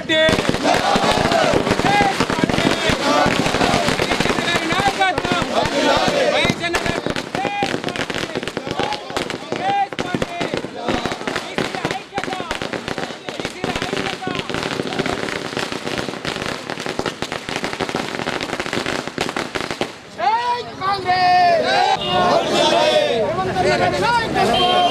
Party Congress!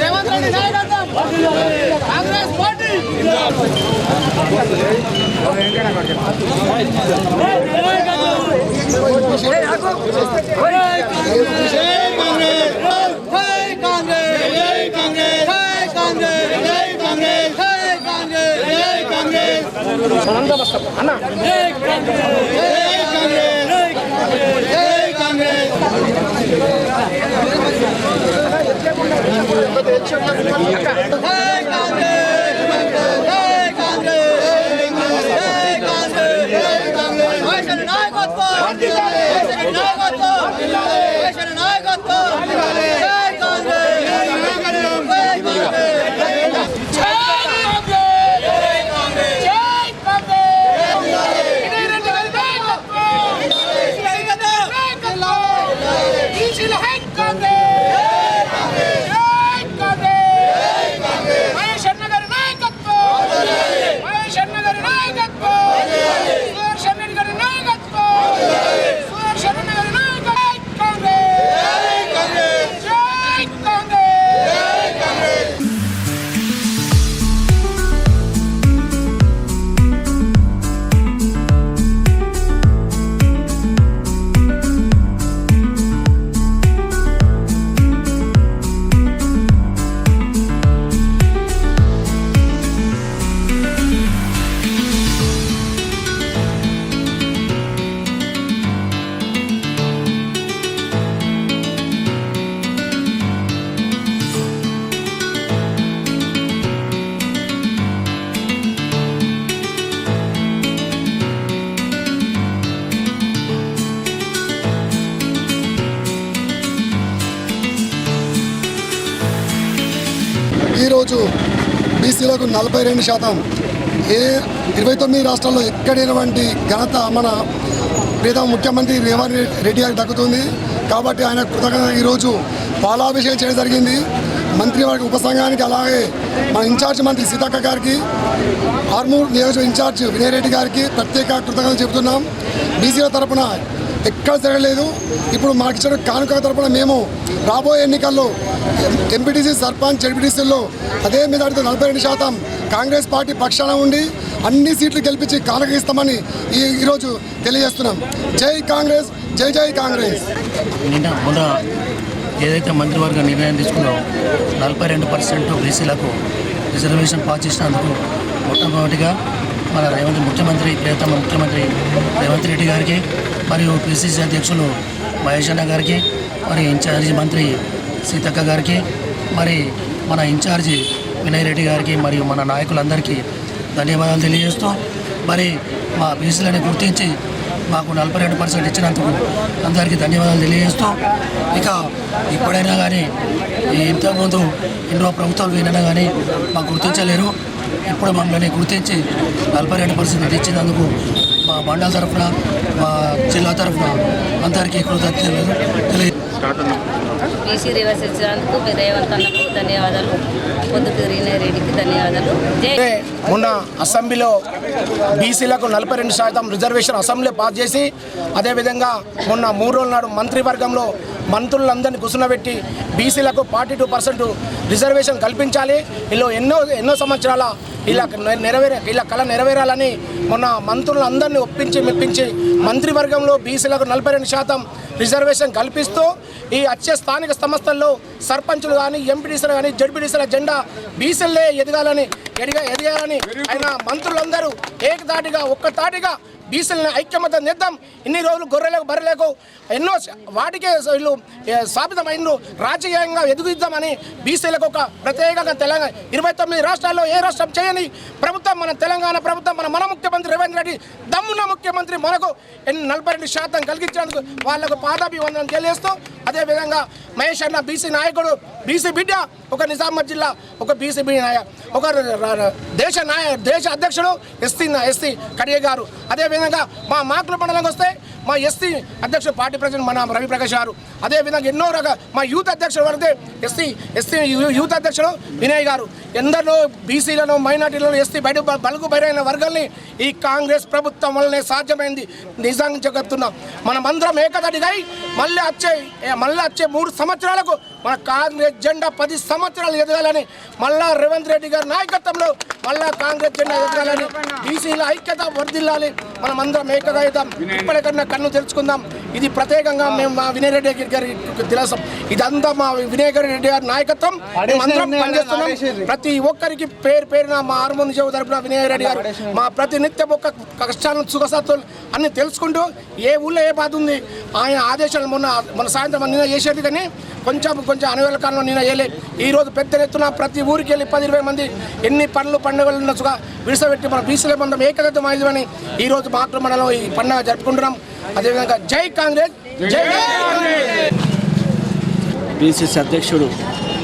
Revanth Reddy నాయకత్వం Congress party జై అన్న కాంగ్రెస్ నలభై రెండు శాతం. ఏ ఇరవై తొమ్మిది రాష్ట్రాల్లో ఎక్కడైనటువంటి ఘనత మన ప్రీతం ముఖ్యమంత్రి రేవంత్ రెడ్డి గారికి దక్కుతుంది. కాబట్టి ఆయన కృతజ్ఞత ఈరోజు పాలాభిషేకం చేయడం జరిగింది. మంత్రివర్గ ఉపసంఘానికి అలాగే మన ఇన్ఛార్జ్ మంత్రి సీతక్క గారికి ఆర్మూర్ నియోజక ఇన్ఛార్జ్ వినయ్ రెడ్డి గారికి ప్రత్యేక కృతజ్ఞతలు చెబుతున్నాం. బీసీల తరపున ఎక్కడ జరగలేదు ఇప్పుడు మాకు ఇచ్చిన కానుక తరపున మేము రాబోయే ఎన్నికల్లో ఎంపీటీసీ సర్పంచ్ జడ్పీటీసీల్లో అదే మీద నలభై రెండు శాతం కాంగ్రెస్ పార్టీ పక్షాన ఉండి అన్ని సీట్లు గెలిపించి కానుక ఇస్తామని ఈ ఈరోజు తెలియజేస్తున్నాం. జై కాంగ్రెస్ జై జై కాంగ్రెస్. ఏదైతే మంత్రివర్గ నిర్ణయం తీసుకుందో నలభై రెండు పర్సెంట్ బీసీలకు రిజర్వేషన్ పాస్ చేసినందుకు మొట్టమొదటిగా మన రేవంత్ ముఖ్యమంత్రి ప్రియతమ ముఖ్యమంత్రి రేవంత్ రెడ్డి గారికి మరియు పిసిసి అధ్యక్షులు మహేష్ అన్న గారికి మరి ఇన్ఛార్జి మంత్రి సీతక్క గారికి మరి మన ఇన్ఛార్జి వినయ్ రెడ్డి గారికి మరియు మన నాయకులందరికీ ధన్యవాదాలు తెలియజేస్తూ మరి మా బీసీలని గుర్తించి మాకు నలభై రెండు పర్సెంట్ ఇచ్చినందుకు అందరికీ ధన్యవాదాలు తెలియజేస్తూ ఇక ఇప్పుడైనా కానీ ఇంతకుముందు ఎన్నో ప్రభుత్వాలు వినైనా కానీ మాకు గుర్తించలేరు. ఇప్పుడు మమ్మల్ని గుర్తించి నలభై రెండు పర్సెంట్ ఇచ్చినందుకు మా మండల తరఫున మా జిల్లా తరఫున అందరికీ కృతజ్ఞతలు తెలియదు బీసీ రివర్స్ ఇచ్చినందుకు మీ రేవంత్ అన్నకు ధన్యవాదాలు. పొద్దుకు రెడ్డికి ధన్యవాదాలు. మొన్న అసెంబ్లీలో బీసీలకు నలభై రెండు శాతం రిజర్వేషన్ అసెంబ్లీ పాస్ చేసి అదేవిధంగా మొన్న మూడు రోజుల నాడు మంత్రివర్గంలో మంత్రులందరినీ కూర్చున్నబెట్టి బీసీలకు ఫార్టీ టూ పర్సెంట్ రిజర్వేషన్ కల్పించాలి. ఇలా ఎన్నో ఎన్నో సంవత్సరాల ఇలా నెరవేరే ఇలా కళ నెరవేరాలని మొన్న మంత్రులందరినీ ఒప్పించి మెప్పించి మంత్రివర్గంలో బీసీలకు నలభై రెండు శాతం రిజర్వేషన్ కల్పిస్తూ ఈ వచ్చే స్థానిక సంస్థల్లో సర్పంచులు కానీ ఎంపీడీసీలు కానీ జడ్పీడీసీల జెండా బీసీలే ఎదగాలని ఎదిగా ఎదగాలని ఆయన మంత్రులందరూ ఏకతాటిగా ఒక్కతాటిగా బీసీలను ఐక్యమత నిద్దాం ఇన్ని రోజులు గొర్రెలకు బర్రెలకు ఎన్నో వాటికే వీళ్ళు స్థాపితమైన రాజకీయంగా ఎదుగుద్దామని బీసీలకు ఒక ప్రత్యేకంగా తెలంగాణ ఇరవై తొమ్మిది రాష్ట్రాల్లో ఏ రాష్ట్రం చేయని ప్రభుత్వం మన తెలంగాణ ప్రభుత్వం మన మన ముఖ్యమంత్రి రేవంత్ రెడ్డి దమ్మున్న ముఖ్యమంత్రి మనకు నలభై రెండు శాతం కలిగించినందుకు వాళ్ళకు పాదాభివందనం తెలియజేస్తూ అదేవిధంగా మహేష్ అన్న బీసీ నాయకుడు బీసీ బిడ్డ ఒక నిజామాబాద్ జిల్లా ఒక బీసీ బిడ్డ నాయ ఒక దేశ నాయ దేశ అధ్యక్షుడు ఎస్టీ ఎస్టీ కడియ గారు అదేవిధంగా మా మాకుల మండలంకి వస్తే మా ఎస్టీ అధ్యక్షుడు పార్టీ ప్రెసిడెంట్ మన రవి ప్రకాష్ గారు. అదేవిధంగా ఎన్నో రకాల మా యూత్ అధ్యక్షుడు వరదే ఎస్టీ ఎస్టీ యూత్ అధ్యక్షుడు వినయ్ గారు ఎందరో బీసీలను మైనార్టీలను ఎస్టీ బయట బలుగు బయరైన వర్గాల్ని ఈ కాంగ్రెస్ ప్రభుత్వం వల్లనే సాధ్యమైంది. నిజంగా చెప్తున్నాం మనమందరం ఏకదటిగా మళ్ళీ వచ్చే మళ్ళీ వచ్చే మూడు సంవత్సరాలకు మన కాంగ్రెస్ జెండా పది సంవత్సరాలు ఎదగాలని మళ్ళా రేవంత్ రెడ్డి గారి నాయకత్వంలో మళ్ళా కాంగ్రెస్ జెండా ఎదగాలని బీసీల ఐక్యత వర్దిల్లాలి మనం అందరం ఏకగా అవుతాం ఇప్పటికన్నా కన్ను తెలుసుకుందాం ఇది ప్రత్యేకంగా మేము మా వినయ్ రెడ్డి గారి దిలాసం. ఇదంతా మా వినయ్ రెడ్డి గారి నాయకత్వం. మేమందరం పనిచేస్తున్నాం. ప్రతి ఒక్కరికి పేరు పేరున మా హార్మోన్ చెవు తరపున వినయ్ రెడ్డి గారు మా ప్రతి నిత్యం ఒక్క కష్టాలను సుఖసత్తులు అన్ని తెలుసుకుంటూ ఏ ఊళ్ళో ఏ బాధ ఉంది ఆయన ఆదేశాలు మొన్న మన సాయంత్రం నిన్న చేసేది కానీ కొంచెం కొంచెం అనువేల కాలంలో నిన్న వేయలే ఈ రోజు పెద్ద ఎత్తున ప్రతి ఊరికి వెళ్ళి పది ఇరవై మంది ఎన్ని పనులు పండుగలు ఉన్నట్టుగా విడిసపెట్టి మన బీసీల మందం ఏకగతం ఈ రోజు మాత్రం మనలో ఈ పండుగ జరుపుకుంటున్నాం. అదేవిధంగా జై కాంగ్రెస్ జై పిసిసి అధ్యక్షుడు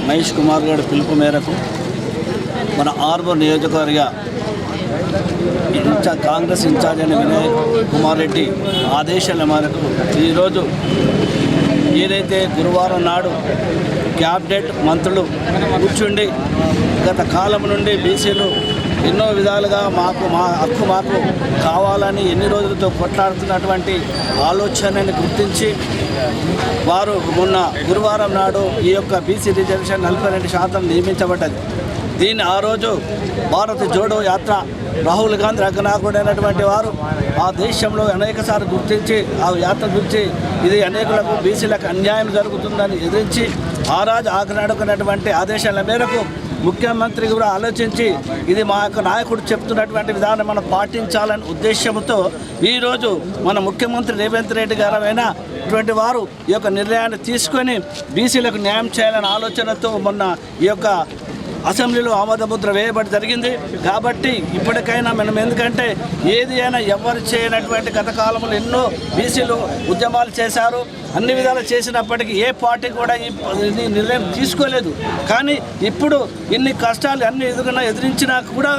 మహేష్ కుమార్ గారి పిలుపు మేరకు మన ఆర్బర్ నియోజకవర్గ ఇన్ఛా కాంగ్రెస్ ఇన్ఛార్జ్ అయిన వినయ్ కుమార్ రెడ్డి ఆదేశాల మేరకు ఈరోజు ఏదైతే గురువారం నాడు క్యాబినెట్ మంత్రులు కూర్చుండి గత కాలం నుండి బీసీలు ఎన్నో విధాలుగా మాకు మా హక్కు మాకు కావాలని ఎన్ని రోజులతో కొట్లాడుతున్నటువంటి ఆలోచనని గుర్తించి వారు మొన్న గురువారం నాడు ఈ యొక్క బీసీ రిజర్వేషన్ నలభై రెండు శాతం నియమించబడ్డది. దీన్ని ఆ రోజు భారత్ జోడో యాత్ర రాహుల్ గాంధీ అగ్నాకుడైనటువంటి వారు ఆ దేశంలో అనేకసార్లు గుర్తించి ఆ యాత్ర గురించి ఇది అనేకులకు బీసీలకు అన్యాయం జరుగుతుందని ఎదిరించి ఆ రాజు ఆగ్రహడుకున్నటువంటి ఆదేశాల మేరకు ముఖ్యమంత్రి కూడా ఆలోచించి ఇది మా యొక్క నాయకుడు చెప్తున్నటువంటి విధానం మనం పాటించాలని ఉద్దేశంతో ఈరోజు మన ముఖ్యమంత్రి రేవంత్ రెడ్డి గారైన ఇటువంటి వారు ఈ యొక్క నిర్ణయాన్ని తీసుకొని బీసీలకు న్యాయం చేయాలనే ఆలోచనతో మొన్న ఈ యొక్క అసెంబ్లీలో ఆమోదముద్ర వేయబడి జరిగింది. కాబట్టి ఇప్పటికైనా మనం ఎందుకంటే ఏది అయినా ఎవరు చేయనటువంటి గత కాలంలో ఎన్నో బీసీలు ఉద్యమాలు చేశారు. అన్ని విధాలు చేసినప్పటికీ ఏ పార్టీ కూడా ఈ నిర్ణయం తీసుకోలేదు. కానీ ఇప్పుడు ఇన్ని కష్టాలు అన్ని ఎదురున్నా ఎదిరించినా కూడా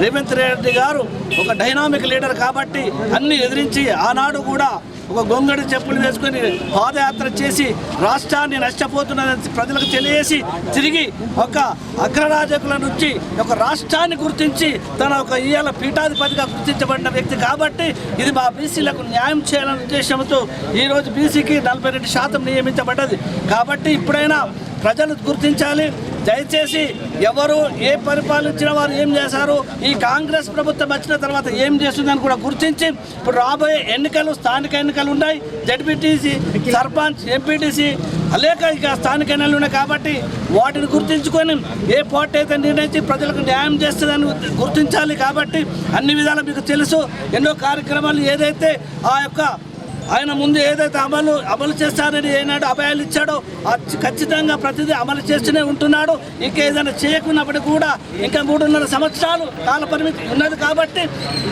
రేవంత్ రెడ్డి గారు ఒక డైనామిక్ లీడర్ కాబట్టి అన్ని ఎదిరించి ఆనాడు కూడా ఒక గొంగడి చెప్పులు వేసుకొని పాదయాత్ర చేసి రాష్ట్రాన్ని నష్టపోతున్నదని ప్రజలకు తెలియజేసి తిరిగి ఒక అగ్రరాజకుల నుంచి ఒక రాష్ట్రాన్ని గుర్తించి తన ఒక ఇయ్యాల పీఠాధిపతిగా గుర్తించబడిన వ్యక్తి కాబట్టి ఇది మా బీసీలకు న్యాయం చేయాలనే ఉద్దేశంతో ఈరోజు బీసీకి నలభై రెండు శాతం నియమించబడ్డది. కాబట్టి ఇప్పుడైనా ప్రజలు గుర్తించాలి దయచేసి ఎవరు ఏ పరిపాలించిన వారు ఏం చేశారు? ఈ కాంగ్రెస్ ప్రభుత్వం వచ్చిన తర్వాత ఏం చేస్తుందని కూడా గుర్తించి ఇప్పుడు రాబోయే ఎన్నికలు స్థానిక ఎన్నికలు ఉన్నాయి. జడ్పీటీసీ సర్పంచ్ ఎంపీటీసీ అనేక ఇక స్థానిక ఎన్నికలు ఉన్నాయి కాబట్టి వాటిని గుర్తించుకొని ఏ పార్టీ అయితే నిర్ణయించి ప్రజలకు న్యాయం చేస్తుందని గుర్తించాలి కాబట్టి అన్ని విధాలు మీకు తెలుసు. ఎన్నో కార్యక్రమాలు ఏదైతే ఆ యొక్క ఆయన ముందు ఏదైతే అమలు అమలు చేస్తారని ఏనాడు అభయాలు ఇచ్చాడో ఖచ్చితంగా ప్రతిదీ అమలు చేస్తూనే ఉంటున్నాడు. ఇంకా ఏదైనా చేయకున్నప్పటికీ కూడా ఇంకా మూడున్నర సంవత్సరాలు కాల పరిమితి ఉన్నది కాబట్టి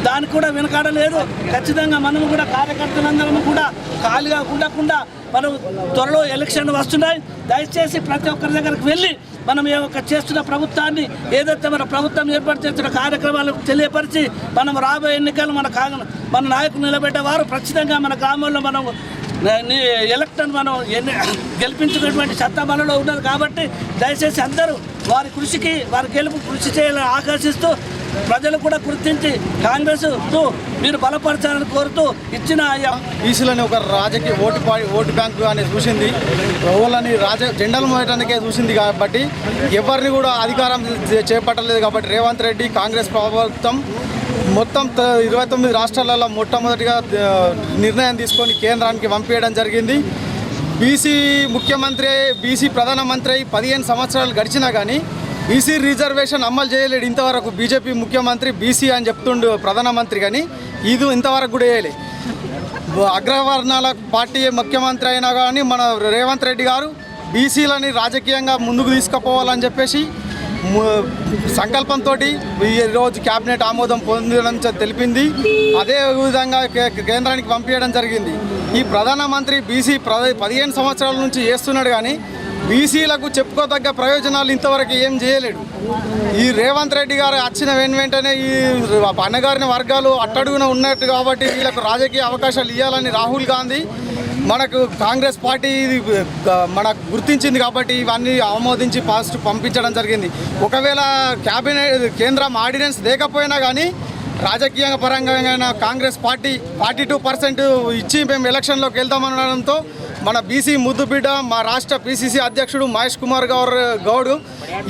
దానికి కూడా వెనకాడలేదు. ఖచ్చితంగా మనము కూడా కార్యకర్తలందరము కూడా ఖాళీగా ఉండకుండా మనం త్వరలో ఎలక్షన్లు వస్తున్నాయి. దయచేసి ప్రతి ఒక్కరి దగ్గరికి వెళ్ళి మనం ఏ ఒక చేస్తున్న ప్రభుత్వాన్ని ఏదైతే మన ప్రభుత్వం ఏర్పాటు చేస్తున్న కార్యక్రమాలు తెలియపరిచి మనం రాబోయే ఎన్నికలు మన కాంగ్రెస్ మన నాయకులు నిలబెట్టేవారు. ఖచ్చితంగా మన గ్రామంలో మనం ఎలక్షన్ మనం ఎన్ని గెలిపించుకున్నటువంటి సత్తా మనలో ఉన్నది కాబట్టి దయచేసి అందరూ వారి కృషికి వారి గెలుపు కృషి చేయాలని ఆకర్షిస్తూ ప్రజలు కూడా గుర్తించి కాంగ్రెస్ మీరు బలపరచాలని కోరుతూ ఇచ్చిన ఈసీలని ఒక రాజకీయ ఓటు ఓటు బ్యాంకు అని చూసింది. ఓళ్ళని రాజ జెండాలు మోయడానికే చూసింది కాబట్టి ఎవరిని కూడా అధికారం చేపట్టలేదు కాబట్టి రేవంత్ రెడ్డి కాంగ్రెస్ ప్రభుత్వం మొత్తం త- ఇరవై తొమ్మిది రాష్ట్రాలలో మొట్టమొదటిగా నిర్ణయం తీసుకొని కేంద్రానికి పంపించడం జరిగింది. బీసీ ముఖ్యమంత్రి బీసీ ప్రధానమంత్రి అయి పదిహేను సంవత్సరాలు గడిచినా కానీ బీసీ రిజర్వేషన్ అమలు చేయలేడు ఇంతవరకు బీజేపీ ముఖ్యమంత్రి బీసీ అని చెప్తుండు ప్రధానమంత్రి కానీ ఇది ఇంతవరకు కూడా వేయలే అగ్రవర్ణాల పార్టీ ముఖ్యమంత్రి అయినా కానీ మన రేవంత్ రెడ్డి గారు బీసీలని రాజకీయంగా ముందుకు తీసుకుపోవాలని చెప్పేసి సంకల్పంతో ఈరోజు క్యాబినెట్ ఆమోదం పొందడం తెలిపింది. అదే విధంగా కే- కేంద్రానికి పంపించడం జరిగింది. ఈ ప్రధానమంత్రి బీసీ ప్ర- పదిహేను సంవత్సరాల నుంచి చేస్తున్నాడు కానీ బీసీలకు చెప్పుకోదగ్గ ప్రయోజనాలు ఇంతవరకు ఏం చేయలేడు. ఈ రేవంత్ రెడ్డి గారు వచ్చిన వెను వెంటనే ఈ అన్నగారిన వర్గాలు అట్టడుగున ఉన్నట్టు కాబట్టి వీళ్ళకు రాజకీయ అవకాశాలు ఇవ్వాలని రాహుల్ గాంధీ మనకు కాంగ్రెస్ పార్టీ ఇది మనకు గుర్తించింది కాబట్టి ఇవన్నీ ఆమోదించి పాస్ట్ పంపించడం జరిగింది. ఒకవేళ క్యాబినెట్ కేంద్రం ఆర్డినెన్స్ లేకపోయినా కానీ రాజకీయ పరంగా Congress party forty two percent ఇచ్చి మేము ఎలక్షన్లోకి వెళ్తామనడంతో మన బీసీ ముద్దుబిడ్డ మా రాష్ట్ర పిసిసి అధ్యక్షుడు మహేష్ కుమార్ గౌర్ గౌడ్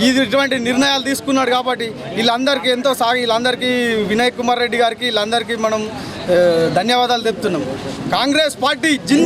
ఇది ఇటువంటి నిర్ణయాలు తీసుకున్నాడు కాబట్టి వీళ్ళందరికీ ఎంతో సాగి వీళ్ళందరికీ వినయ్ కుమార్ రెడ్డి గారికి వీళ్ళందరికీ మనం ధన్యవాదాలు చెప్తున్నాం కాంగ్రెస్ పార్టీ జిందా